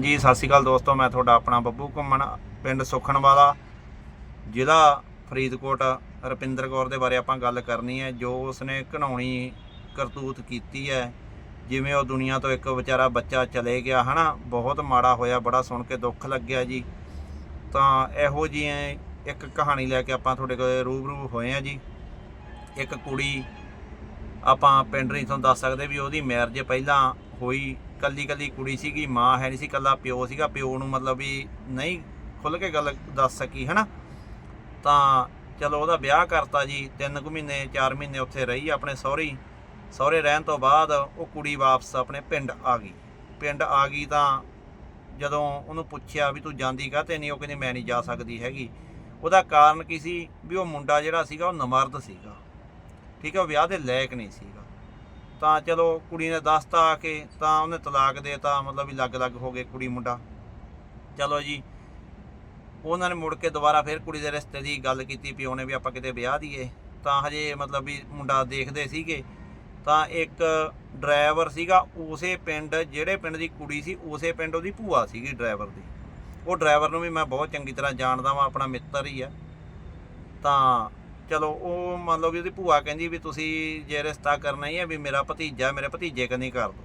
ਜੀ, ਸਤਿ ਸ਼੍ਰੀ ਅਕਾਲ ਦੋਸਤੋ, ਮੈਂ ਤੁਹਾਡਾ ਆਪਣਾ ਬੱਬੂ ਘੁੰਮਣ, ਪਿੰਡ ਸੁਖਣ ਵਾਲਾ ਜ਼ਿਲ੍ਹਾ ਫਰੀਦਕੋਟ। ਰੁਪਿੰਦਰ ਕੌਰ ਦੇ ਬਾਰੇ ਆਪਾਂ ਗੱਲ ਕਰਨੀ ਹੈ, ਜੋ ਉਸਨੇ ਘਣਾਉਣੀ, ਕਰਤੂਤ ਕੀਤੀ ਹੈ। ਜਿਵੇਂ ਉਹ ਦੁਨੀਆ ਤੋਂ ਇੱਕ ਵਿਚਾਰਾ ਬੱਚਾ ਚਲੇ ਗਿਆ, ਹਨਾ? ਬਹੁਤ ਮਾੜਾ ਹੋਇਆ, ਬੜਾ ਸੁਣ ਕੇ ਦੁੱਖ ਲੱਗਿਆ ਜੀ। ਤਾਂ ਇਹੋ ਜਿਹੀ ਇੱਕ ਕਹਾਣੀ ਲੈ ਕੇ ਆਪਾਂ ਤੁਹਾਡੇ ਕੋਲ ਰੂਬਰੂ ਹੋਏ ਆ ਜੀ। ਇੱਕ ਕੁੜੀ ਆਪਾਂ ਪਿੰਡ ਨਹੀਂ ਤੁਹਾਨੂੰ ਦੱਸ ਸਕਦੇ ਵੀ ਉਹਦੀ ਮੈਰਿਜ ਪਹਿਲਾਂ ਹੋਈ ਕੱਲੀ ਕੱਲੀ ਕੁੜੀ ਸੀਗੀ, ਮਾਂ ਹੈ ਨਹੀਂ ਸੀ, ਕੱਲਾ ਪਿਓ ਸੀਗਾ। ਪਿਓ ਨੂੰ ਮਤਲਬ ਵੀ ਨਹੀਂ ਖੁੱਲ ਕੇ ਗੱਲ ਦੱਸ ਸਕੀ, ਹਨਾ? ਤਾਂ ਚਲੋ ਉਹਦਾ ਵਿਆਹ ਕਰਤਾ ਜੀ 3 ਕੁ ਮਹੀਨੇ 4 ਮਹੀਨੇ ਉੱਥੇ ਰਹੀ ਆਪਣੇ ਸਹੁਰੀ। ਸਹੁਰੇ ਰਹਿਣ ਤੋਂ ਬਾਅਦ ਉਹ ਕੁੜੀ ਵਾਪਸ ਆਪਣੇ ਪਿੰਡ ਆ ਗਈ। ਪਿੰਡ ਆ ਗਈ ਤਾਂ ਜਦੋਂ ਉਹਨੂੰ ਪੁੱਛਿਆ ਵੀ ਤੂੰ ਜਾਂਦੀ ਕਾਹਤੇ ਨਹੀਂ, ਉਹ ਕਹਿੰਦੀ ਮੈਂ ਨਹੀਂ ਜਾ ਸਕਦੀ ਹੈਗੀ। ਉਹਦਾ ਕਾਰਨ ਕੀ ਸੀ? ਵੀ ਉਹ ਮੁੰਡਾ ਜਿਹੜਾ ਸੀਗਾ, ਉਹ ਨਮਰਦ ਸੀਗਾ। ਠੀਕ ਹੈ, ਉਹ ਵਿਆਹ ਦੇ ਲਾਇਕ ਨਹੀਂ ਸੀਗਾ। ਤਾਂ ਚਲੋ ਕੁੜੀ ਨੇ ਦੱਸਤਾ ਆ ਕੇ, ਤਾਂ ਉਹਨੇ ਤਲਾਕ ਦੇਤਾ, ਮਤਲਬ ਵੀ ਲੱਗ-ਲੱਗ ਹੋ ਗਏ ਕੁੜੀ ਮੁੰਡਾ। ਚਲੋ ਜੀ, ਉਹਨਾਂ ਨੇ ਮੁੜ ਕੇ ਦੁਬਾਰਾ ਫਿਰ ਕੁੜੀ ਦੇ ਰਿਸ਼ਤੇ ਦੀ ਗੱਲ ਕੀਤੀ ਵੀ ਉਹਨੇ ਵੀ ਆਪਾਂ ਕਿਤੇ ਵਿਆਹ ਦੀਏ। ਤਾਂ ਹਜੇ ਮਤਲਬ ਵੀ ਮੁੰਡਾ ਦੇਖਦੇ ਸੀਗੇ। ਤਾਂ ਇੱਕ ਡਰਾਈਵਰ ਸੀਗਾ, ਉਸੇ ਪਿੰਡ, ਜਿਹੜੇ ਪਿੰਡ ਦੀ ਕੁੜੀ ਸੀ, ਉਸੇ ਪਿੰਡ ਉਹਦੀ ਭੂਆ ਸੀਗੀ ਡਰਾਈਵਰ ਦੀ। ਉਹ ਡਰਾਈਵਰ ਨੂੰ ਵੀ ਮੈਂ ਬਹੁਤ ਚੰਗੀ ਤਰ੍ਹਾਂ ਜਾਣਦਾ ਵਾਂ, ਆਪਣਾ ਮਿੱਤਰ ਹੀ ਆ। ਤਾਂ ਚਲੋ, ਉਹ ਮੰਨ ਲਓ ਵੀ ਉਹਦੀ ਭੂਆ ਕਹਿੰਦੀ ਵੀ ਤੁਸੀਂ ਜੇ ਰਿਸ਼ਤਾ ਕਰਨਾ ਹੀ ਹੈ ਵੀ ਮੇਰਾ ਭਤੀਜਾ, ਮੇਰੇ ਭਤੀਜੇ ਕਨੀ ਕਰ ਦੋ,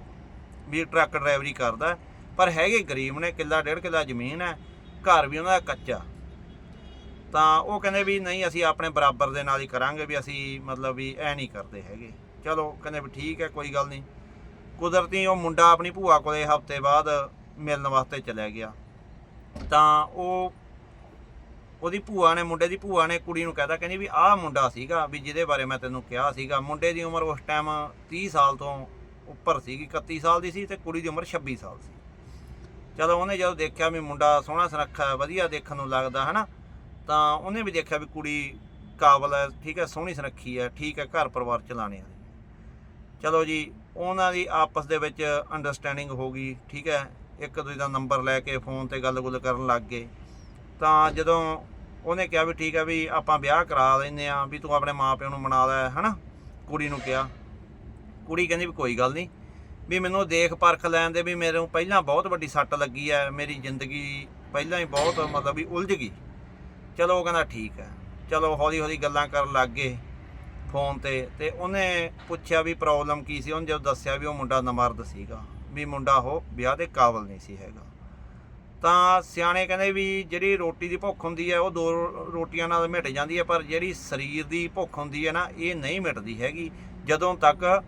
ਵੀ ਟਰੱਕ ਡਰਾਈਵਰੀ ਕਰਦਾ ਪਰ ਹੈਗੇ ਗਰੀਬ ਨੇ, ਕਿੱਲਾ ਡੇਢ ਕਿੱਲਾ ਜ਼ਮੀਨ ਹੈ, ਘਰ ਵੀ ਉਹਨਾਂ ਦਾ ਕੱਚਾ। ਤਾਂ ਉਹ ਕਹਿੰਦੇ ਵੀ ਨਹੀਂ, ਅਸੀਂ ਆਪਣੇ ਬਰਾਬਰ ਦੇ ਨਾਲ ਹੀ ਕਰਾਂਗੇ ਵੀ ਅਸੀਂ ਮਤਲਬ ਵੀ ਐ ਨਹੀਂ ਕਰਦੇ ਹੈਗੇ। ਚਲੋ, ਕਹਿੰਦੇ ਵੀ ਠੀਕ ਹੈ, ਕੋਈ ਗੱਲ ਨਹੀਂ। ਕੁਦਰਤੀ ਉਹ ਮੁੰਡਾ ਆਪਣੀ ਭੂਆ ਕੋਲੇ ਹਫ਼ਤੇ ਬਾਅਦ ਮਿਲਣ ਵਾਸਤੇ ਚਲਿਆ ਗਿਆ। ਤਾਂ ਉਹ ਉਹਦੀ ਭੂਆ ਨੇ, ਮੁੰਡੇ ਦੀ ਭੂਆ ਨੇ ਕੁੜੀ ਨੂੰ ਕਹਿਤਾ, ਕਹਿੰਦੀ ਵੀ ਆਹ ਮੁੰਡਾ ਸੀਗਾ ਵੀ ਜਿਹਦੇ ਬਾਰੇ ਮੈਂ ਤੈਨੂੰ ਕਿਹਾ ਸੀਗਾ। ਮੁੰਡੇ ਦੀ ਉਮਰ ਉਸ ਟਾਈਮ 30 ਸਾਲ ਤੋਂ ਉੱਪਰ ਸੀਗੀ 31 ਸਾਲ ਦੀ ਸੀ ਤੇ ਕੁੜੀ ਦੀ ਉਮਰ 26 ਸਾਲ ਸੀ। ਚਲੋ ਉਹਨੇ ਜਦੋਂ ਦੇਖਿਆ ਵੀ ਮੁੰਡਾ ਸੋਹਣਾ ਸੁਨੱਖਾ, ਵਧੀਆ ਦੇਖਣ ਨੂੰ ਲੱਗਦਾ, ਹਨਾ, ਤਾਂ ਉਹਨੇ ਵੀ ਦੇਖਿਆ ਵੀ ਕੁੜੀ ਕਾਬਲ ਹੈ, ਠੀਕ ਹੈ, ਸੋਹਣੀ ਸੁਨੱਖੀ ਹੈ, ਠੀਕ ਹੈ, ਘਰ ਪਰਿਵਾਰ ਚਲਾਣੇ ਵਾਲੀ ਚਲੋ ਜੀ, ਉਹਨਾਂ ਦੀ ਆਪਸ ਦੇ ਵਿੱਚ ਅੰਡਰਸਟੈਂਡਿੰਗ ਹੋ ਗਈ, ਠੀਕ ਹੈ ਇੱਕ ਦੂਜੇ ਦਾ ਨੰਬਰ ਲੈ ਕੇ ਫੋਨ ਤੇ ਗੱਲ-ਗੁੱਲ ਕਰਨ ਲੱਗ ਗਏ। ਤਾਂ ਜਦੋਂ ਉਹਨੇ ਕਿਹਾ ਵੀ ਠੀਕ ਹੈ ਵੀ ਆਪਾਂ ਵਿਆਹ ਕਰਾ ਲੈਨੇ ਆ ਵੀ ਤੂੰ ਆਪਣੇ ਮਾਪਿਆਂ ਨੂੰ ਮਨਾ ਲੈ, ਹਨਾ? ਕੁੜੀ ਨੂੰ ਕਿਹਾ। ਕੁੜੀ ਕਹਿੰਦੀ ਵੀ ਕੋਈ ਗੱਲ ਨਹੀਂ। ਵੀ ਮੈਨੂੰ ਦੇਖ ਪਰਖ ਲੈਣ ਦੇ ਵੀ ਮੇਰੇ ਨੂੰ ਪਹਿਲਾਂ ਬਹੁਤ ਵੱਡੀ ਸੱਟ ਲੱਗੀ ਹੈ, ਮੇਰੀ ਜ਼ਿੰਦਗੀ ਪਹਿਲਾਂ ਹੀ ਬਹੁਤ ਮਤਲਬ ਵੀ ਉਲਝ ਗਈ। ਚਲੋ ਉਹ ਕਹਿੰਦਾ ਠੀਕ ਹੈ। ਚਲੋ ਹੌਲੀ ਹੌਲੀ ਗੱਲਾਂ ਕਰਨ ਲੱਗ ਗਏ ਫੋਨ ਤੇ ਤੇ ਉਹਨੇ ਪੁੱਛਿਆ ਵੀ ਪ੍ਰੋਬਲਮ ਕੀ ਸੀ? ਉਹਨੇ ਜਦੋਂ ਦੱਸਿਆ ਵੀ ਉਹ ਮੁੰਡਾ ਨਮਰਦ ਸੀਗਾ। ਵੀ ਮੁੰਡਾ ਉਹ ਵਿਆਹ ਦੇ ਕਾਬਲ ਨਹੀਂ ਸੀ ਹੈਗਾ। ਤਾਂ ਸਿਆਣੇ ਕਹਿੰਦੇ ਵੀ ਜਿਹੜੀ ਰੋਟੀ ਦੀ ਭੁੱਖ ਹੁੰਦੀ ਹੈ, ਉਹ ਦੋ ਰੋਟੀਆਂ ਨਾਲ ਮਿਟ ਜਾਂਦੀ ਹੈ, ਪਰ ਜਿਹੜੀ ਸਰੀਰ ਦੀ ਭੁੱਖ ਹੁੰਦੀ ਹੈ ਨਾ, ਇਹ ਨਹੀਂ ਮਿਟਦੀ ਹੈਗੀ। ਜਦੋਂ ਤੱਕ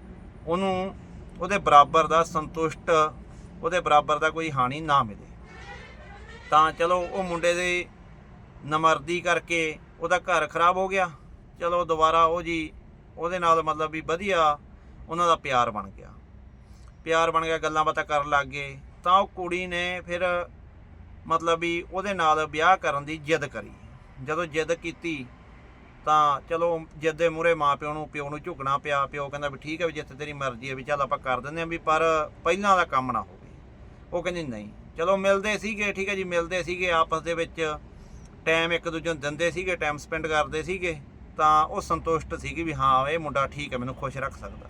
ਉਹਨੂੰ, ਉਹਦੇ ਬਰਾਬਰ ਦਾ ਸੰਤੁਸ਼ਟ, ਉਹਦੇ ਬਰਾਬਰ ਦਾ ਕੋਈ ਹਾਨੀ ਨਾ ਮਿਲੇ। ਤਾਂ ਚਲੋ, ਉਹ ਮੁੰਡੇ ਦੇ ਨਮਰਦੀ ਕਰਕੇ ਉਹਦਾ ਘਰ ਖਰਾਬ ਹੋ ਗਿਆ। ਚਲੋ, ਦੁਬਾਰਾ ਉਹ ਜੀ, ਉਹਦੇ ਨਾਲ ਮਤਲਬ ਵੀ ਵਧੀਆ ਉਹਨਾਂ ਦਾ ਪਿਆਰ ਬਣ ਗਿਆ। ਪਿਆਰ ਬਣ ਗਿਆ, ਗੱਲਾਂ ਬਾਤਾਂ ਕਰਨ ਲੱਗ ਗਏ। ਤਾਂ ਉਹ ਕੁੜੀ ਨੇ ਫਿਰ ਮਤਲਬ ਵੀ ਉਹਦੇ ਨਾਲ ਵਿਆਹ ਕਰਨ ਦੀ ਜਿੱਦ ਕਰੀ। ਜਦੋਂ ਜਿੱਦ ਕੀਤੀ, ਤਾਂ ਚਲੋ ਜਿੱਦ ਦੇ ਮੂਹਰੇ ਪਿਓ ਨੂੰ ਪਿਓ ਨੂੰ ਝੁਕਣਾ ਪਿਆ। ਪਿਓ ਕਹਿੰਦਾ ਵੀ ਠੀਕ ਹੈ ਵੀ ਜਿੱਥੇ ਤੇਰੀ ਮਰਜ਼ੀ ਹੈ ਵੀ ਚੱਲ ਆਪਾਂ ਕਰ ਦਿੰਦੇ ਹਾਂ ਵੀ, ਪਰ ਪਹਿਲਾਂ ਦਾ ਕੰਮ ਨਾ ਹੋਵੇ। ਉਹ ਕਹਿੰਦੀ ਨਹੀਂ। ਚਲੋ ਮਿਲਦੇ ਸੀਗੇ, ਠੀਕ ਹੈ ਜੀ, ਮਿਲਦੇ ਸੀਗੇ ਆਪਸ ਦੇ ਵਿੱਚ। ਟਾਈਮ ਇੱਕ ਦੂਜੇ ਨੂੰ ਦਿੰਦੇ ਸੀਗੇ, ਟਾਈਮ ਸਪੈਂਡ ਕਰਦੇ ਸੀਗੇ। ਤਾਂ ਉਹ ਸੰਤੁਸ਼ਟ ਸੀਗੀ ਵੀ ਹਾਂ, ਇਹ ਮੁੰਡਾ ਠੀਕ ਹੈ, ਮੈਨੂੰ ਖੁਸ਼ ਰੱਖ ਸਕਦਾ।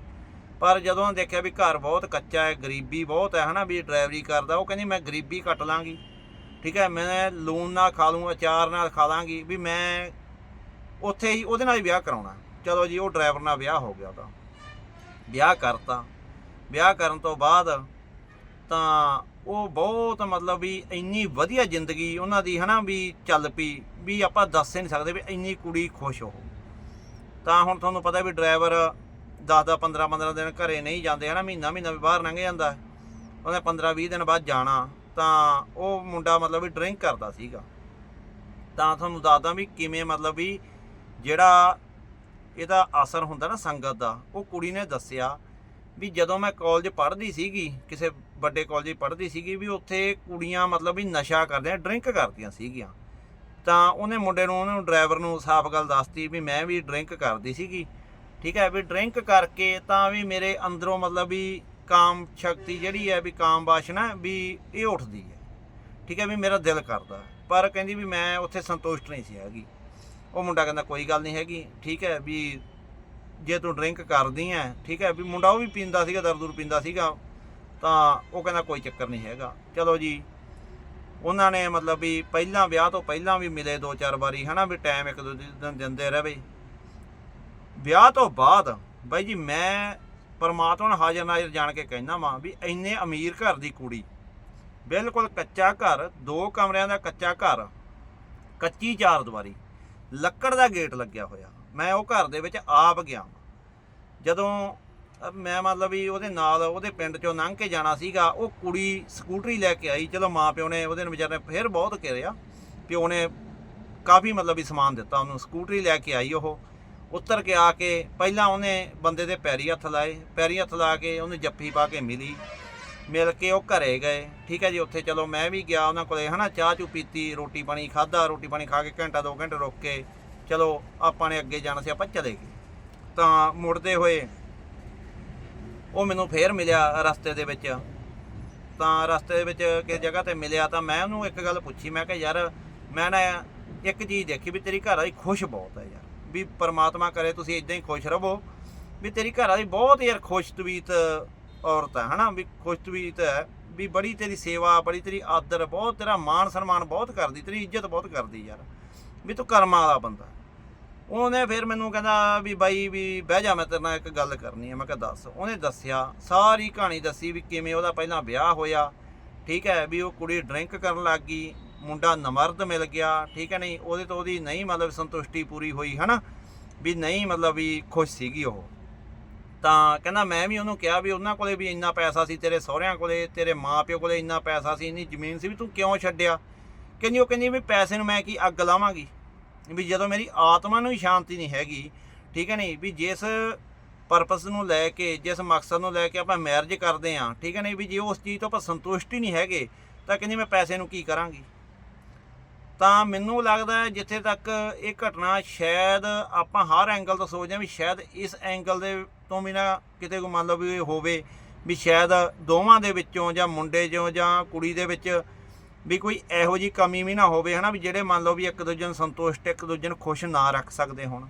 ਪਰ ਜਦੋਂ ਦੇਖਿਆ ਵੀ ਘਰ ਬਹੁਤ ਕੱਚਾ ਹੈ, ਗਰੀਬੀ ਬਹੁਤ ਹੈ, ਹਨਾ, ਵੀ ਡਰਾਈਵਰੀ ਕਰਦਾ, ਉਹ ਕਹਿੰਦੀ ਮੈਂ ਗਰੀਬੀ ਕੱਟ ਲਾਂਗੀ। ਠੀਕ ਹੈ, ਮੈਂ ਲੂਣ ਨਾਲ ਖਾ ਲੂੰ ਅਚਾਰ ਨਾਲ ਖਾ ਲਾਂਗੀ, ਵੀ ਮੈਂ ਉੱਥੇ ਹੀ ਉਹਦੇ ਨਾਲ ਹੀ ਵਿਆਹ ਕਰਾਉਣਾ। ਚਲੋ ਜੀ, ਉਹ ਡਰਾਈਵਰ ਨਾਲ ਵਿਆਹ ਹੋ ਗਿਆ ਉਹਦਾ ਵਿਆਹ ਕਰਤਾ। ਵਿਆਹ ਕਰਨ ਤੋਂ ਬਾਅਦ ਤਾਂ ਉਹ ਬਹੁਤ ਮਤਲਬ ਵੀ ਇੰਨੀ ਵਧੀਆ ਜ਼ਿੰਦਗੀ ਉਹਨਾਂ ਦੀ, ਹਨਾ, ਵੀ ਚੱਲ ਪਈ, ਵੀ ਆਪਾਂ ਦੱਸ ਹੀ ਨਹੀਂ ਸਕਦੇ ਵੀ ਇੰਨੀ ਕੁੜੀ ਖੁਸ਼ ਹੋ ਤਾਂ ਹੁਣ ਤੁਹਾਨੂੰ ਪਤਾ ਵੀ ਡਰਾਈਵਰ 10 10 15 15 ਦਿਨ ਘਰੇ ਨਹੀਂ ਜਾਂਦੇ, ਹਨਾ, ਮਹੀਨਾ ਮਹੀਨਾ ਵੀ ਬਾਹਰ ਲੰਘ ਜਾਂਦਾ। ਉਹਨੇ 15 20 ਦਿਨ ਬਾਅਦ ਜਾਣਾ। ਤਾਂ ਉਹ ਮੁੰਡਾ ਮਤਲਬ ਵੀ ਡਰਿੰਕ ਕਰਦਾ ਸੀਗਾ। ਤਾਂ ਤੁਹਾਨੂੰ ਦੱਸਦਾ ਵੀ ਕਿਵੇਂ ਮਤਲਬ ਵੀ ਜਿਹੜਾ ਇਹਦਾ ਅਸਰ ਹੁੰਦਾ ਨਾ ਸੰਗਤ ਦਾ, ਉਹ ਕੁੜੀ ਨੇ ਦੱਸਿਆ ਵੀ ਜਦੋਂ ਮੈਂ ਕਾਲਜ ਪੜ੍ਹਦੀ ਸੀਗੀ, ਕਿਸੇ ਵੱਡੇ ਕਾਲਜ ਪੜ੍ਹਦੀ ਸੀਗੀ ਵੀ ਉੱਥੇ ਕੁੜੀਆਂ ਮਤਲਬ ਵੀ ਨਸ਼ਾ ਕਰਦੀਆਂ ਡਰਿੰਕ ਕਰਦੀਆਂ ਸੀਗੀਆਂ। ਤਾਂ ਉਹਨੇ ਮੁੰਡੇ ਨੂੰ, ਉਹਨੂੰ ਡਰਾਈਵਰ ਨੂੰ ਸਾਫ਼ ਗੱਲ ਦੱਸਤੀ ਵੀ ਮੈਂ ਵੀ ਡਰਿੰਕ ਕਰਦੀ ਸੀਗੀ। ਠੀਕ ਹੈ, ਵੀ ਡਰਿੰਕ ਕਰਕੇ ਤਾਂ ਵੀ ਮੇਰੇ ਅੰਦਰੋਂ ਮਤਲਬ ਵੀ ਕਾਮ ਸ਼ਕਤੀ ਜਿਹੜੀ ਹੈ ਵੀ ਕਾਮ ਵਾਸ਼ਨਾ ਵੀ ਇਹ ਉੱਠਦੀ ਹੈ। ਠੀਕ ਹੈ ਵੀ ਮੇਰਾ ਦਿਲ ਕਰਦਾ। ਪਰ ਕਹਿੰਦੀ ਵੀ ਮੈਂ ਉੱਥੇ ਸੰਤੁਸ਼ਟ ਨਹੀਂ ਸੀ ਹੈਗੀ। ਉਹ ਮੁੰਡਾ ਕਹਿੰਦਾ ਕੋਈ ਗੱਲ ਨਹੀਂ ਹੈਗੀ। ਠੀਕ ਹੈ ਵੀ ਜੇ ਤੂੰ ਡਰਿੰਕ ਕਰਦੀ ਐ ਠੀਕ ਹੈ ਵੀ ਮੁੰਡਾ ਉਹ ਵੀ ਪੀਂਦਾ ਸੀਗਾ ਦਰਦੂਰ ਪੀਂਦਾ ਸੀਗਾ। ਤਾਂ ਉਹ ਕਹਿੰਦਾ ਕੋਈ ਚੱਕਰ ਨਹੀਂ ਹੈਗਾ। ਚਲੋ ਜੀ, ਉਹਨਾਂ ਨੇ ਮਤਲਬ ਵੀ ਪਹਿਲਾਂ ਵਿਆਹ ਤੋਂ ਪਹਿਲਾਂ ਵੀ ਮਿਲੇ ਦੋ ਚਾਰ ਵਾਰੀ, ਹਨਾ ਵੀ ਟਾਈਮ ਇੱਕ ਦੂਜੇ ਦਿਨ ਦਿੰਦੇ ਰਹੇ। ਵਿਆਹ ਤੋਂ ਬਾਅਦ ਬਾਈ ਜੀ ਮੈਂ ਪਰਮਾਤਮਾ ਨੂੰ ਹਾਜ਼ਰ ਨਾਜ਼ਰ ਜਾਣ ਕੇ ਕਹਿੰਦਾ ਮਾਂ ਵੀ ਇੰਨੇ ਅਮੀਰ ਘਰ ਦੀ ਕੁੜੀ, ਬਿਲਕੁਲ ਕੱਚਾ ਘਰ, ਦੋ ਕਮਰਿਆਂ ਦਾ ਕੱਚਾ ਘਰ, ਕੱਚੀ ਚਾਰ ਦੀਵਾਰੀ, ਲੱਕੜ ਦਾ ਗੇਟ ਲੱਗਿਆ ਹੋਇਆ। ਮੈਂ ਉਹ ਘਰ ਦੇ ਵਿੱਚ ਆਪ ਗਿਆ ਜਦੋਂ ਮੈਂ ਮਤਲਬ ਵੀ ਉਹਦੇ ਨਾਲ ਉਹਦੇ ਪਿੰਡ ਚੋਂ ਲੰਘ ਕੇ ਜਾਣਾ ਸੀਗਾ, ਉਹ ਕੁੜੀ ਸਕੂਟਰੀ ਲੈ ਕੇ ਆਈ, ਚਲੋ ਮਾਂ ਪਿਓ ਨੇ ਉਹਦੇ ਨੂੰ ਵਿਚਾਰੇ ਨੇ ਫਿਰ ਬਹੁਤ ਕਿਰਿਆ। ਪਿਓ ਨੇ ਕਾਫੀ ਮਤਲਬ ਵੀ ਸਮਾਨ ਦਿੱਤਾ ਉਹਨੂੰ, ਸਕੂਟਰੀ ਲੈ ਕੇ ਆਈ ਉਹ। ਉੱਤਰ ਕੇ ਆ ਕੇ ਪਹਿਲਾਂ ਉਹਨੇ ਬੰਦੇ ਦੇ ਪੈਰੀ ਹੱਥ ਲਾਏ, ਪੈਰੀ ਹੱਥ ਲਾ ਕੇ ਉਹਨੂੰ ਜੱਫੀ ਪਾ ਕੇ ਮਿਲੀ। ਮਿਲ ਕੇ ਉਹ ਘਰੇ ਗਏ। ਠੀਕ ਹੈ ਜੀ, ਉੱਥੇ ਚਲੋ ਮੈਂ ਵੀ ਗਿਆ ਉਹਨਾਂ ਕੋਲੇ, ਹਨਾ, ਚਾਹ ਚੂ ਪੀਤੀ, ਰੋਟੀ ਪਾਣੀ ਖਾਦਾ ਰੋਟੀ ਪਾਣੀ ਖਾ ਕੇ ਘੰਟਾ, ਦੋ ਘੰਟੇ ਰੁਕ ਕੇ ਚਲੋ ਆਪਾਂ ਨੇ ਅੱਗੇ ਜਾਣਾ ਸੀ, ਆਪਾਂ ਚਲੇ ਗਏ। ਤਾਂ ਮੁੜਦੇ ਹੋਏ ਉਹ ਮੈਨੂੰ ਫੇਰ ਮਿਲਿਆ ਰਸਤੇ ਦੇ ਵਿੱਚ। ਤਾਂ ਰਸਤੇ ਦੇ ਵਿੱਚ ਕਿਸ ਜਗ੍ਹਾ ਤੇ ਮਿਲਿਆ ਤਾਂ ਮੈਂ ਉਹਨੂੰ ਇੱਕ ਗੱਲ ਪੁੱਛੀ, ਮੈਂ ਕਿਹਾ, ਯਾਰ, ਮੈਂ ਨਾ ਇੱਕ ਚੀਜ਼ ਦੇਖੀ ਵੀ ਤੇਰੀ ਘਰ ਵਾਲੀ ਖੁਸ਼ ਬਹੁਤ ਹੈ ਯਾਰ। ਵੀ ਪਰਮਾਤਮਾ ਕਰੇ, ਤੁਸੀਂ ਇਦਾਂ ਹੀ ਖੁਸ਼ ਰਹੋ। ਵੀ ਤੇਰੀ ਘਰ ਵਾਲੀ ਬਹੁਤ ਯਾਰ ਖੁਸ਼ ਤਵੀਤ ਔਰਤ ਹੈ, ਹਨਾ? ਵੀ ਖੁਸ਼ ਤਵੀਤ ਹੈ, ਵੀ ਬੜੀ ਤੇਰੀ ਸੇਵਾ, ਬੜੀ ਤੇਰੀ ਆਦਰ, ਬਹੁਤ ਤੇਰਾ ਮਾਣ ਸਨਮਾਨ ਬਹੁਤ ਕਰਦੀ, ਤੇਰੀ ਇੱਜ਼ਤ ਬਹੁਤ ਕਰਦੀ ਯਾਰ। ਵੀ ਤੂੰ ਕਰਮਾਂ ਵਾਲਾ ਬੰਦਾ। ਉਹਨੇ ਫਿਰ ਮੈਨੂੰ ਕਹਿੰਦਾ ਵੀ ਬਾਈ, ਵੀ ਬਹਿ ਜਾ, ਮੈਂ ਤੇਰੇ ਨਾਲ ਇੱਕ ਗੱਲ ਕਰਨੀ ਹੈ, ਮੈਂ ਕਿਹਾ ਦੱਸ। ਉਹਨੇ ਦੱਸਿਆ, ਸਾਰੀ ਕਹਾਣੀ ਦੱਸੀ ਵੀ ਕਿਵੇਂ ਉਹਦਾ ਪਹਿਲਾਂ ਵਿਆਹ ਹੋਇਆ, ਠੀਕ ਹੈ? ਵੀ ਉਹ ਕੁੜੀ ਡਰਿੰਕ ਕਰਨ ਲੱਗ ਗਈ। ਮੁੰਡਾ ਨਮਰਦ ਮਿਲ ਗਿਆ, ਠੀਕ ਹੈ ਨਹੀਂ? ਉਹਦੇ ਤੋਂ ਉਹਦੀ ਨਹੀਂ ਮਤਲਬ ਸੰਤੁਸ਼ਟੀ ਪੂਰੀ ਹੋਈ, ਹਨਾ? ਵੀ ਨਹੀਂ ਮਤਲਬ ਵੀ ਖੁਸ਼ ਸੀਗੀ ਉਹ। ਤਾਂ ਕਹਿੰਦਾ ਮੈਂ ਵੀ ਉਹਨੂੰ ਕਿਹਾ ਵੀ ਉਹਨਾਂ ਕੋਲੇ ਵੀ ਇੰਨਾ ਪੈਸਾ ਸੀ, ਤੇਰੇ ਸਹੁਰਿਆਂ ਕੋਲੇ, ਤੇਰੇ ਮਾਪਿਓ ਕੋਲੇ ਇੰਨਾ ਪੈਸਾ ਸੀ, ਇੰਨੀ ਜ਼ਮੀਨ ਸੀ ਵੀ ਤੂੰ ਕਿਉਂ ਛੱਡਿਆ? ਕਹਿੰਦੀ ਉਹ ਕਹਿੰਦੀ ਵੀ ਪੈਸੇ ਨੂੰ ਮੈਂ ਕੀ ਅੱਗ ਲਾਵਾਂਗੀ? ਵੀ ਜਦੋਂ ਮੇਰੀ ਆਤਮਾ ਨੂੰ ਹੀ ਸ਼ਾਂਤੀ ਨਹੀਂ ਹੈਗੀ, ਠੀਕ ਹੈ ਨਹੀਂ? ਵੀ ਜਿਸ ਪਰਪਸ ਨੂੰ ਲੈ ਕੇ, ਜਿਸ ਮਕਸਦ ਨੂੰ ਲੈ ਕੇ ਆਪਾਂ ਮੈਰਿਜ ਕਰਦੇ ਆਂ ਠੀਕ ਹੈ ਨਹੀਂ? ਵੀ ਜੇ ਉਸ ਚੀਜ਼ ਤੋਂ ਆਪਾਂ ਸੰਤੁਸ਼ਟ ਹੀ ਨਹੀਂ ਹੈਗੇ, ਤਾਂ ਕਹਿੰਦੀ ਮੈਂ ਪੈਸੇ ਨੂੰ ਕੀ ਕਰਾਂਗੀ? ਤਾਂ ਮੈਨੂੰ ਲੱਗਦਾ ਜਿੱਥੇ ਤੱਕ ਇਹ ਘਟਨਾ ਸ਼ਾਇਦ ਆਪਾਂ ਹਰ ਐਂਗਲ ਤੋਂ ਸੋਚਦੇ ਹਾਂ ਵੀ ਸ਼ਾਇਦ ਇਸ ਐਂਗਲ ਦੇ ਤੋਂ ਵੀ ਨਾ ਕਿਤੇ ਕੋ ਮੰਨ ਲਓ ਵੀ ਹੋਵੇ ਵੀ ਸ਼ਾਇਦ ਦੋਵਾਂ ਦੇ ਵਿੱਚੋਂ ਜਾਂ ਮੁੰਡੇ ਚੋਂ ਜਾਂ ਕੁੜੀ ਦੇ ਵਿੱਚ ਵੀ ਕੋਈ ਇਹੋ ਜੀ ਕਮੀ ਵੀ ਨਾ ਹੋਵੇ, ਹਨਾ, ਵੀ ਜਿਹੜੇ ਮੰਨ ਲਓ ਵੀ ਇੱਕ ਦੂਜੇ ਨੂੰ ਸੰਤੁਸ਼ਟ, ਇੱਕ ਦੂਜੇ ਨੂੰ ਖੁਸ਼ ਨਾ ਰੱਖ ਸਕਦੇ ਹੋਣ।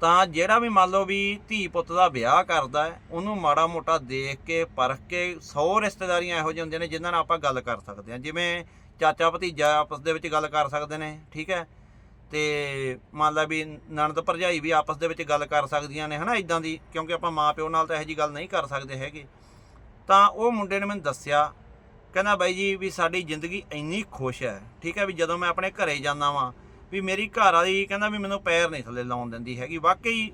ਤਾਂ ਜਿਹੜਾ ਵੀ ਮੰਨ ਲਓ ਵੀ ਧੀ ਪੁੱਤ ਦਾ ਵਿਆਹ ਕਰਦਾ ਹੈ, ਉਹਨੂੰ ਮਾੜਾ ਮੋਟਾ ਦੇਖ ਕੇ, ਪਰਖ ਕੇ 100 ਰਿਸ਼ਤੇਦਾਰੀਆਂ ਇਹੋ ਜਿਹੇ ਹੁੰਦੀਆਂ ਨੇ ਜਿਨ੍ਹਾਂ ਨਾਲ ਆਪਾਂ ਗੱਲ ਕਰ ਸਕਦੇ ਹਾਂ। ਜਿਵੇਂ ਚਾਚਾ ਭਤੀਜਾ ਆਪਸ ਦੇ ਵਿੱਚ ਗੱਲ ਕਰ ਸਕਦੇ ਨੇ, ਠੀਕ ਹੈ? ਤੇ ਮੰਨ ਲਾ ਵੀ ਨਣਦ ਭਰਜਾਈ ਵੀ ਆਪਸ ਦੇ ਵਿੱਚ ਗੱਲ ਕਰ ਸਕਦੀਆਂ ਨੇ, ਹਨਾ ਇਦਾਂ ਦੀ, ਕਿਉਂਕਿ ਆਪਾਂ ਮਾਂ ਪਿਓ ਨਾਲ ਤਾਂ ਇਹੋ ਜੀ ਗੱਲ ਨਹੀਂ ਕਰ ਸਕਦੇ ਹੈਗੇ। ਤਾਂ ਉਹ ਮੁੰਡੇ ਨੇ ਮੈਨੂੰ ਦੱਸਿਆ, ਕਹਿੰਦਾ ਬਾਈ ਜੀ ਵੀ ਸਾਡੀ ਜ਼ਿੰਦਗੀ ਇੰਨੀ ਖੁਸ਼ ਹੈ, ਠੀਕ ਹੈ, ਵੀ ਜਦੋਂ ਮੈਂ ਆਪਣੇ ਘਰੇ ਜਾਂਦਾ ਵਾਂ, ਵੀ ਮੇਰੀ ਘਰ ਵਾਲੀ ਕਹਿੰਦਾ ਵੀ ਮੈਨੂੰ ਪੈਰ ਨਹੀਂ ਥੱਲੇ ਲਾਉਣ ਦਿੰਦੀ ਹੈਗੀ। ਵਾਕਈ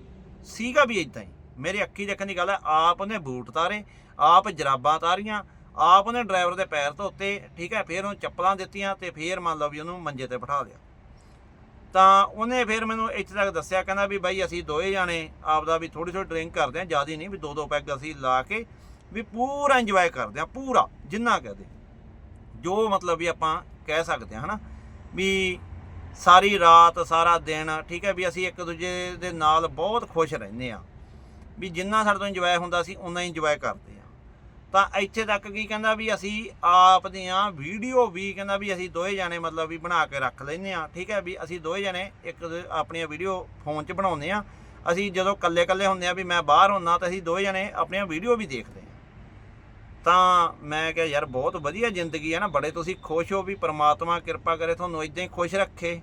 ਸੀਗਾ ਵੀ ਇਦਾਂ ਹੀ। ਮੇਰੇ ਅੱਖੀ ਦੇਖਣ ਦੀ ਗੱਲ ਹੈ, ਆਪ ਉਹਨੇ ਬੂਟ ਤਾਰੇ, ਆਪ ਜਰਾਬਾਂ ਤਾਰੀਆਂ ਆਪ ਉਹਨੇ ਡਰਾਈਵਰ ਦੇ ਪੈਰ ਧੋਤੇ, ਠੀਕ ਹੈ, ਫਿਰ ਉਹਨੂੰ ਚੱਪਲਾਂ ਦਿੱਤੀਆਂ ਤੇ ਫਿਰ ਮੰਨ ਲਓ ਵੀ ਉਹਨੂੰ ਮੰਜੇ ਤੇ ਬਿਠਾ ਲਿਆ। ਤਾਂ ਉਹਨੇ ਫਿਰ ਮੈਨੂੰ ਇੱਥੇ ਤੱਕ ਦੱਸਿਆ, ਕਹਿੰਦਾ ਵੀ ਬਾਈ ਅਸੀਂ ਦੋਏ ਜਾਣੇ ਆਪ ਦਾ ਵੀ ਥੋੜੀ ਥੋੜੀ ਡਰਿੰਕ ਕਰਦੇ ਆ ਜ਼ਿਆਦਾ ਨਹੀਂ, ਵੀ ਦੋ ਦੋ ਪੈਗ ਅਸੀਂ ਲਾ ਕੇ ਵੀ ਪੂਰਾ ਇੰਜੋਏ ਕਰਦੇ ਆ ਪੂਰਾ, ਜਿੰਨਾ ਕਹਦੇ। ਜੋ ਮਤਲਬ ਵੀ ਆਪਾਂ ਕਹਿ ਸਕਦੇ ਆ ਹਨਾ, ਵੀ ਸਾਰੀ ਰਾਤ, ਸਾਰਾ ਦਿਨ, ਠੀਕ ਹੈ, ਵੀ ਅਸੀਂ ਇੱਕ ਦੂਜੇ ਦੇ ਨਾਲ ਬਹੁਤ ਖੁਸ਼ ਰਹਿੰਦੇ ਆ ਵੀ ਜਿੰਨਾ ਸਾਡੇ ਤੋਂ ਇੰਜੋਏ ਹੁੰਦਾ ਸੀ ਉਨਾ ਹੀ ਇੰਜੋਏ ਕਰਦੇ ਆ ਤਾਂ ਇੱਥੇ ਤੱਕ ਕੀ ਕਹਿੰਦਾ ਵੀ ਅਸੀਂ ਆਪ ਦੀਆਂ ਵੀਡੀਓ ਵੀ ਕਹਿੰਦਾ ਵੀ ਅਸੀਂ ਦੋਏ ਜਾਣੇ ਮਤਲਬ ਵੀ ਬਣਾ ਕੇ ਰੱਖ ਲੈਂਦੇ ਆ ਠੀਕ ਹੈ ਵੀ ਅਸੀਂ ਦੋਏ ਜਾਣੇ ਇੱਕ ਆਪਣੀਆਂ ਵੀਡੀਓ ਫੋਨ 'ਚ ਬਣਾਉਂਦੇ ਆ ਅਸੀਂ ਜਦੋਂ ਕੱਲੇ ਕੱਲੇ ਹੁੰਦੇ ਆ ਵੀ ਮੈਂ ਬਾਹਰ ਹੁੰਨਾ ਤਾਂ ਅਸੀਂ ਦੋਏ ਜਾਣੇ ਆਪਣੀਆਂ ਵੀਡੀਓ ਵੀ ਦੇਖਦੇ ਆ ਤਾਂ ਮੈਂ ਕਿਹਾ ਯਾਰ ਬਹੁਤ ਵਧੀਆ ਜ਼ਿੰਦਗੀ ਹੈ ਨਾ, ਬੜੇ ਤੁਸੀਂ ਖੁਸ਼ ਹੋ ਵੀ ਪ੍ਰਮਾਤਮਾ ਕਿਰਪਾ ਕਰੇ ਤੁਹਾਨੂੰ ਇਦਾਂ ਹੀ ਖੁਸ਼ ਰੱਖੇ।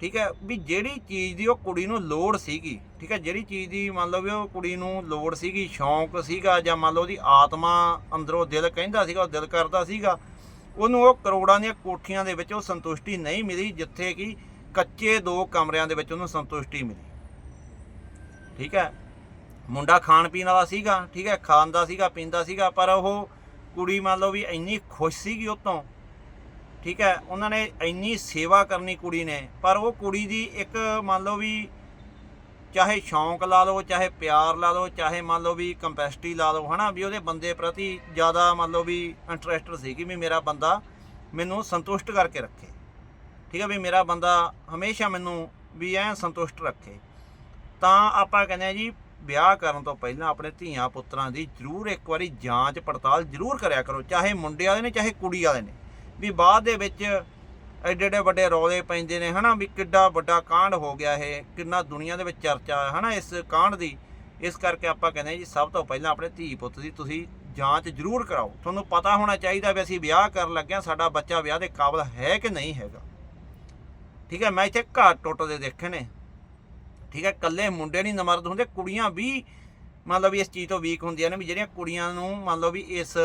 ਠੀਕ ਹੈ, ਵੀ ਜਿਹੜੀ ਚੀਜ਼ ਦੀ ਉਹ ਕੁੜੀ ਨੂੰ ਲੋੜ ਸੀਗੀ, ਠੀਕ ਹੈ, ਜਿਹੜੀ ਚੀਜ਼ ਦੀ ਮੰਨ ਲਓ ਵੀ ਉਹ ਕੁੜੀ ਨੂੰ ਲੋੜ ਸੀਗੀ, ਸ਼ੌਂਕ ਸੀਗਾ ਜਾਂ ਮੰਨ ਲਓ ਉਹਦੀ ਆਤਮਾ ਅੰਦਰੋਂ ਦਿਲ ਕਹਿੰਦਾ ਸੀਗਾ, ਉਹ ਦਿਲ ਕਰਦਾ ਸੀਗਾ, ਉਹਨੂੰ ਉਹ ਕਰੋੜਾਂ ਦੀਆਂ ਕੋਠੀਆਂ ਦੇ ਵਿੱਚ ਉਹ ਸੰਤੁਸ਼ਟੀ ਨਹੀਂ ਮਿਲੀ, ਜਿੱਥੇ ਕਿ ਕੱਚੇ ਦੋ ਕਮਰਿਆਂ ਦੇ ਵਿੱਚ ਉਹਨੂੰ ਸੰਤੁਸ਼ਟੀ ਮਿਲੀ। ਠੀਕ ਹੈ, ਮੁੰਡਾ ਖਾਣ ਪੀਣ ਵਾਲਾ ਸੀਗਾ, ਠੀਕ ਹੈ, ਖਾਂਦਾ ਸੀਗਾ, ਪੀਂਦਾ ਸੀਗਾ, ਪਰ ਉਹ ਕੁੜੀ ਮੰਨ ਲਓ ਵੀ ਇੰਨੀ ਖੁਸ਼ ਸੀਗੀ ਉਹ ਤੋਂ ਠੀਕ ਹੈ, ਉਹਨਾਂ ਨੇ ਇੰਨੀ ਸੇਵਾ ਕਰਨੀ ਕੁੜੀ ਨੇ, ਪਰ ਉਹ ਕੁੜੀ ਦੀ ਇੱਕ ਮੰਨ ਲਓ ਵੀ ਚਾਹੇ ਸ਼ੌਂਕ ਲਾ ਲਓ, ਚਾਹੇ ਪਿਆਰ ਲਾ ਲਓ, ਚਾਹੇ ਮੰਨ ਲਓ ਵੀ ਕੰਪੈਸਿਟੀ ਲਾ ਲਓ, ਹਨਾ, ਵੀ ਉਹਦੇ ਬੰਦੇ ਪ੍ਰਤੀ ਜ਼ਿਆਦਾ ਮੰਨ ਲਓ ਵੀ ਇੰਟਰਸਟਡ ਸੀ ਕਿ ਵੀ ਮੇਰਾ ਬੰਦਾ ਮੈਨੂੰ ਸੰਤੁਸ਼ਟ ਕਰਕੇ ਰੱਖੇ। ਠੀਕ ਹੈ ਵੀ ਮੇਰਾ ਬੰਦਾ ਹਮੇਸ਼ਾ ਮੈਨੂੰ ਵੀ ਐ ਸੰਤੁਸ਼ਟ ਰੱਖੇ। ਤਾਂ ਆਪਾਂ ਕਹਿੰਦੇ ਆ ਜੀ, ਵਿਆਹ ਕਰਨ ਤੋਂ ਪਹਿਲਾਂ ਆਪਣੇ ਧੀਆਂ ਪੁੱਤਰਾਂ ਦੀ ਜ਼ਰੂਰ ਇੱਕ ਵਾਰੀ ਜਾਂਚ ਪੜਤਾਲ ਜ਼ਰੂਰ ਕਰਿਆ ਕਰੋ, ਚਾਹੇ ਮੁੰਡੇ ਵਾਲੇ ਨੇ, ਚਾਹੇ ਕੁੜੀ ਵਾਲੇ ਨੇ। ਵੀ ਬਾਅਦ ਦੇ ਵਿੱਚ ਐਡੇ ਐਡੇ ਵੱਡੇ ਰੌਲੇ ਪੈਂਦੇ ਨੇ, ਹਨਾ, ਵੀ ਕਿੱਡਾ ਵੱਡਾ ਕਾਂਡ ਹੋ ਗਿਆ ਇਹ, ਕਿੰਨਾ ਦੁਨੀਆ ਦੇ ਵਿੱਚ ਚਰਚਾ ਹੈ ਹਨਾ, ਇਸ ਕਾਂਡ ਦੀ। ਇਸ ਕਰਕੇ ਆਪਾਂ ਕਹਿੰਦੇ ਜੀ, ਸਭ ਤੋਂ ਪਹਿਲਾਂ ਆਪਣੇ ਧੀ ਪੁੱਤ ਦੀ ਤੁਸੀਂ ਜਾਂਚ ਜ਼ਰੂਰ ਕਰਾਓ। ਤੁਹਾਨੂੰ ਪਤਾ ਹੋਣਾ ਚਾਹੀਦਾ ਵੀ ਅਸੀਂ ਵਿਆਹ ਕਰਨ ਲੱਗਿਆ ਸਾਡਾ ਬੱਚਾ ਵਿਆਹ ਦੇ ਕਾਬਲ ਹੈ ਕਿ ਨਹੀਂ ਹੈਗਾ। ਠੀਕ ਹੈ, ਮੈਂ ਇੱਥੇ ਘਰ ਟੁੱਟਦੇ ਦੇਖੇ ਨੇ। ਠੀਕ ਹੈ ਕੱਲੇ ਮੁੰਡੇ ਨਹੀਂ ਨਮਰਦ ਹੁੰਦੇ, ਕੁੜੀਆਂ ਵੀ ਮੰਨ ਲਓ ਵੀ ਇਸ ਚੀਜ਼ ਤੋਂ ਵੀਕ ਹੁੰਦੀਆਂ ਨੇ ਵੀ ਜਿਹੜੀਆਂ ਕੁੜੀਆਂ ਨੂੰ ਮੰਨ ਲਓ ਵੀ ਇਸ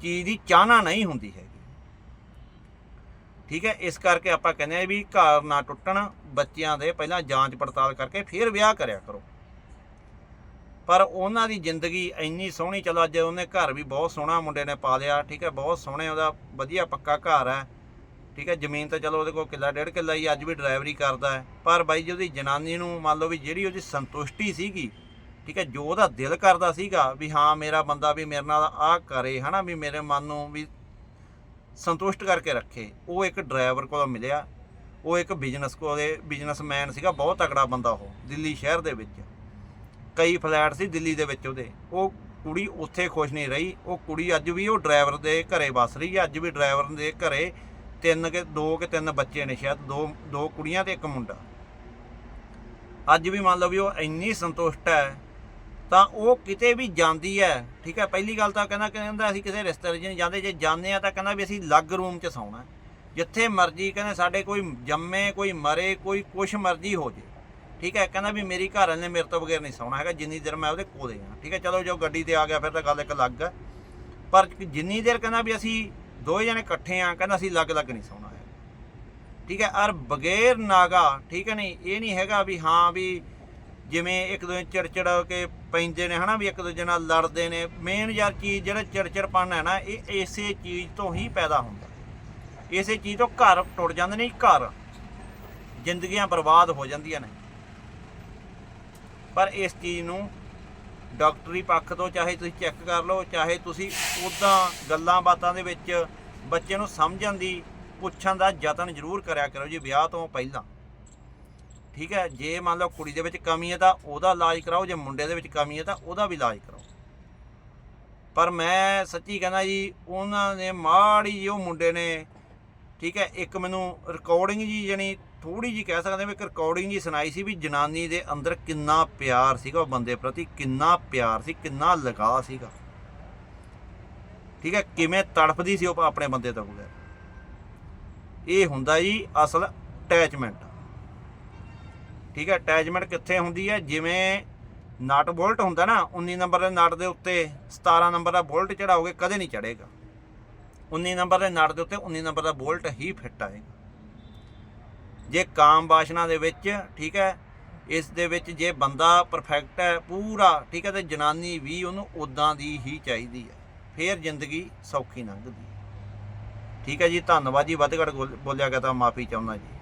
ਚੀਜ਼ ਦੀ ਚਾਹਨਾ ਨਹੀਂ ਹੁੰਦੀ ਹੈ। ਠੀਕ ਹੈ, ਇਸ ਕਰਕੇ ਆਪਾਂ ਕਹਿੰਦੇ ਆ ਵੀ ਘਰ ਨਾ ਟੁੱਟਣ, ਬੱਚਿਆਂ ਦੇ ਪਹਿਲਾਂ ਜਾਂਚ ਪੜਤਾਲ ਕਰਕੇ ਫਿਰ ਵਿਆਹ ਕਰਿਆ ਕਰੋ। ਪਰ ਉਹਨਾਂ ਦੀ ਜ਼ਿੰਦਗੀ ਇੰਨੀ ਸੋਹਣੀ, ਚਲੋ ਅੱਜ ਉਹਨੇ ਘਰ ਵੀ ਬਹੁਤ ਸੋਹਣਾ ਮੁੰਡੇ ਨੇ ਪਾ ਲਿਆ, ਠੀਕ ਹੈ, ਬਹੁਤ ਸੋਹਣੇ ਉਹਦਾ ਵਧੀਆ ਪੱਕਾ ਘਰ ਹੈ। ਠੀਕ ਹੈ, ਜ਼ਮੀਨ ਤਾਂ ਚਲੋ ਉਹਦੇ ਕੋਲ ਕਿੱਲਾ ਡੇਢ ਕਿੱਲਾ ਹੀ ਅੱਜ ਵੀ ਡਰਾਈਵਰੀ ਕਰਦਾ ਹੈ। ਪਰ ਬਾਈ ਜੀ, ਉਹਦੀ ਜਨਾਨੀ ਨੂੰ ਮੰਨ ਲਓ ਵੀ ਜਿਹੜੀ ਉਹਦੀ ਸੰਤੁਸ਼ਟੀ ਸੀਗੀ, ਠੀਕ ਹੈ, ਜੋ ਉਹਦਾ ਦਿਲ ਕਰਦਾ ਸੀਗਾ ਵੀ ਹਾਂ, ਮੇਰਾ ਬੰਦਾ ਵੀ ਮੇਰੇ ਨਾਲ ਆਹ ਕਰੇ, ਹਨਾ, ਵੀ ਮੇਰੇ ਮਨ ਨੂੰ ਵੀ ਸੰਤੁਸ਼ਟ ਕਰਕੇ ਰੱਖੇ। ਉਹ ਇੱਕ ਡਰਾਈਵਰ ਕੋਲੋਂ ਮਿਲਿਆ। ਉਹ ਇੱਕ ਬਿਜ਼ਨਸ ਕੋਲੇ ਬਿਜ਼ਨਸਮੈਨ ਸੀਗਾ, ਬਹੁਤ ਤਕੜਾ ਬੰਦਾ ਉਹ, ਦਿੱਲੀ ਸ਼ਹਿਰ ਦੇ ਵਿੱਚ। ਕਈ ਫਲੈਟ ਸੀ ਦਿੱਲੀ ਦੇ ਵਿੱਚ ਉਹਦੇ। ਉਹ ਕੁੜੀ ਉੱਥੇ ਖੁਸ਼ ਨਹੀਂ ਰਹੀ। ਉਹ ਕੁੜੀ ਅੱਜ ਵੀ ਉਹ ਡਰਾਈਵਰ ਦੇ ਘਰੇ ਵੱਸ ਰਹੀ ਹੈ। ਅੱਜ ਵੀ ਡਰਾਈਵਰ ਦੇ ਘਰੇ ਤਿੰਨ ਕੇ ਦੋ ਕੇ ਤਿੰਨ ਬੱਚੇ ਨੇ ਸ਼ਾਇਦ। ਦੋ ਦੋ ਕੁੜੀਆਂ ਤੇ ਇੱਕ ਮੁੰਡਾ। ਅੱਜ ਵੀ ਮੰਨ ਲਓ ਵੀ ਉਹ ਇੰਨੀ ਸੰਤੁਸ਼ਟ ਹੈ ਤਾਂ ਉਹ ਕਿਤੇ ਵੀ ਜਾਂਦੀ ਹੈ, ਠੀਕ ਹੈ, ਪਹਿਲੀ ਗੱਲ ਤਾਂ ਕਹਿੰਦਾ ਕਹਿੰਦਾ ਅਸੀਂ ਕਿਸੇ ਰਿਸ਼ਤੇਦਾਰ 'ਚ ਨਹੀਂ ਜਾਂਦੇ, ਜੇ ਜਾਂਦੇ ਆ ਤਾਂ ਕਹਿੰਦਾ ਵੀ ਅਸੀਂ ਅਲੱਗ ਰੂਮ 'ਚ ਸੌਣਾ ਜਿੱਥੇ ਮਰਜ਼ੀ ਕਹਿੰਦੇ ਸਾਡੇ ਕੋਈ ਜੰਮੇ, ਕੋਈ ਮਰੇ, ਕੋਈ ਕੁਛ ਮਰਜ਼ੀ ਹੋ ਜੇ, ਠੀਕ ਹੈ, ਕਹਿੰਦਾ ਵੀ ਮੇਰੀ ਘਰ ਵਾਲੇ ਨੇ ਮੇਰੇ ਤੋਂ ਬਗੈਰ ਨਹੀਂ ਸੌਣਾ ਹੈਗਾ, ਜਿੰਨੀ ਦੇਰ ਮੈਂ ਉਹਦੇ ਕੋਲੇ ਆ ਠੀਕ ਹੈ, ਚਲੋ ਜੋ ਗੱਡੀ ਤੇ ਆ ਗਿਆ ਫਿਰ ਤਾਂ ਗੱਲ ਇੱਕ ਅਲੱਗ ਹੈ। ਪਰ ਜਿੰਨੀ ਦੇਰ ਕਹਿੰਦਾ ਵੀ ਅਸੀਂ ਦੋਵੇਂ ਜਣੇ ਇਕੱਠੇ ਆ ਕਹਿੰਦਾ ਅਸੀਂ ਅਲੱਗ-ਅਲੱਗ ਨਹੀਂ ਸੌਣਾ ਹੈ ਠੀਕ ਹੈ, ਔਰ ਬਗੈਰ ਨਾਗਾ, ਠੀਕ ਹੈ ਨਹੀਂ ਇਹ ਨਹੀਂ ਹੈਗਾ ਵੀ ਹਾਂ ਵੀ ਜਿਵੇਂ ਇੱਕ ਦੂਜੇ ਨੂੰ ਚਿੜਚਿੜ ਕੇ ਪੈਂਦੇ ਨੇ, ਹਨਾ, ਵੀ ਇੱਕ ਦੂਜੇ ਨਾਲ ਲੜਦੇ ਨੇ। ਮੇਨ ਯਾਰ ਚੀਜ਼ ਜਿਹੜਾ ਚਿੜਚਿੜਪਨ ਹੈ ਨਾ, ਇਹ ਇਸੇ ਚੀਜ਼ ਤੋਂ ਹੀ ਪੈਦਾ ਹੁੰਦਾ। ਇਸੇ ਚੀਜ਼ ਤੋਂ ਘਰ ਟੁੱਟ ਜਾਂਦੇ ਨੇ ਘਰ। ਜ਼ਿੰਦਗੀਆਂ ਬਰਬਾਦ ਹੋ ਜਾਂਦੀਆਂ ਨੇ। ਪਰ ਇਸ ਚੀਜ਼ ਨੂੰ ਡਾਕਟਰੀ ਪੱਖ ਤੋਂ ਚਾਹੇ ਤੁਸੀਂ ਚੈੱਕ ਕਰ ਲਓ, ਚਾਹੇ ਤੁਸੀਂ ਉਦਾਂ ਗੱਲਾਂ ਬਾਤਾਂ ਦੇ ਵਿੱਚ ਬੱਚੇ ਨੂੰ ਸਮਝਣ ਦੀ ਪੁੱਛਣ ਦਾ ਯਤਨ ਜ਼ਰੂਰ ਕਰਿਆ ਕਰੋ ਜੀ, ਵਿਆਹ ਤੋਂ ਪਹਿਲਾਂ। ਠੀਕ ਹੈ, ਜੇ ਮੰਨ ਲਓ ਕੁੜੀ ਦੇ ਵਿੱਚ ਕਮੀ ਹੈ ਤਾਂ ਉਹਦਾ ਇਲਾਜ ਕਰਾਓ, ਜੇ ਮੁੰਡੇ ਦੇ ਵਿੱਚ ਕਮੀ ਹੈ ਤਾਂ ਉਹਦਾ ਵੀ ਇਲਾਜ ਕਰਾਓ। ਪਰ ਮੈਂ ਸੱਚੀ ਕਹਿੰਦਾ ਜੀ, ਉਹਨਾਂ ਨੇ ਮਾੜੀ ਜਿਹੀ ਉਹ ਮੁੰਡੇ ਨੇ, ਠੀਕ ਹੈ, ਇੱਕ ਮੈਨੂੰ ਰਿਕਾਰਡਿੰਗ ਜੀ ਜਾਨੀ ਥੋੜੀ ਜੀ ਕਹਿ ਸਕਦੇ ਹਾਂ ਵੀ ਇੱਕ ਰਿਕਾਰਡਿੰਗ ਜੀ ਸੁਣਾਈ ਸੀ ਵੀ ਜਨਾਨੀ ਦੇ ਅੰਦਰ ਕਿੰਨਾ ਪਿਆਰ ਸੀਗਾ ਉਹ ਬੰਦੇ ਪ੍ਰਤੀ, ਕਿੰਨਾ ਪਿਆਰ ਸੀ, ਕਿੰਨਾ ਲਗਾਅ ਸੀਗਾ। ਠੀਕ ਹੈ, ਕਿਵੇਂ ਤੜਫਦੀ ਸੀ ਉਹ ਆਪਣੇ ਬੰਦੇ ਤੋਂ ਬਗੈਰ। ਇਹ ਹੁੰਦਾ ਜੀ ਅਸਲ ਅਟੈਚਮੈਂਟ ਠੀਕ ਹੈ ਅਟੈਚਮੈਂਟ ਕਿੱਥੇ ਹੁੰਦੀ ਹੈ? ਜਿਵੇਂ ਨਟ ਬੋਲਟ ਹੁੰਦਾ ਨਾ 19 ਨੰਬਰ ਦੇ ਨਟ ਦੇ ਉੱਤੇ 17 ਨੰਬਰ ਦਾ ਬੋਲਟ ਚੜਾਓਗੇ, ਕਦੇ ਨਹੀਂ ਚੜੇਗਾ। 19 ਨੰਬਰ ਦੇ ਨਟ ਦੇ ਉੱਤੇ 19 ਨੰਬਰ ਦਾ ਬੋਲਟ ਹੀ ਫਿੱਟ ਆਏਗਾ। ਜੇ ਕਾਮ ਵਾਸ਼ਨਾ ਦੇ ਵਿੱਚ, ਠੀਕ ਹੈ, ਇਸ ਦੇ ਵਿੱਚ ਜੇ ਬੰਦਾ ਪਰਫੈਕਟ ਹੈ, ਪੂਰਾ, ਠੀਕ ਹੈ, ਤੇ ਜਨਾਨੀ ਵੀ ਉਹਨੂੰ ਉਦਾਂ ਦੀ ਹੀ ਚਾਹੀਦੀ ਹੈ। ਫੇਰ ਜ਼ਿੰਦਗੀ ਸੌਖੀ ਲੰਘਦੀ ਹੈ। ਠੀਕ ਹੈ ਜੀ, ਧੰਨਵਾਦ ਜੀ, ਵੱਧ ਘੱਟ ਬੋਲ- ਬੋਲਿਆ ਗਿਆ ਤਾਂ ਮਾਫੀ ਚਾਹੁੰਦਾ ਜੀ।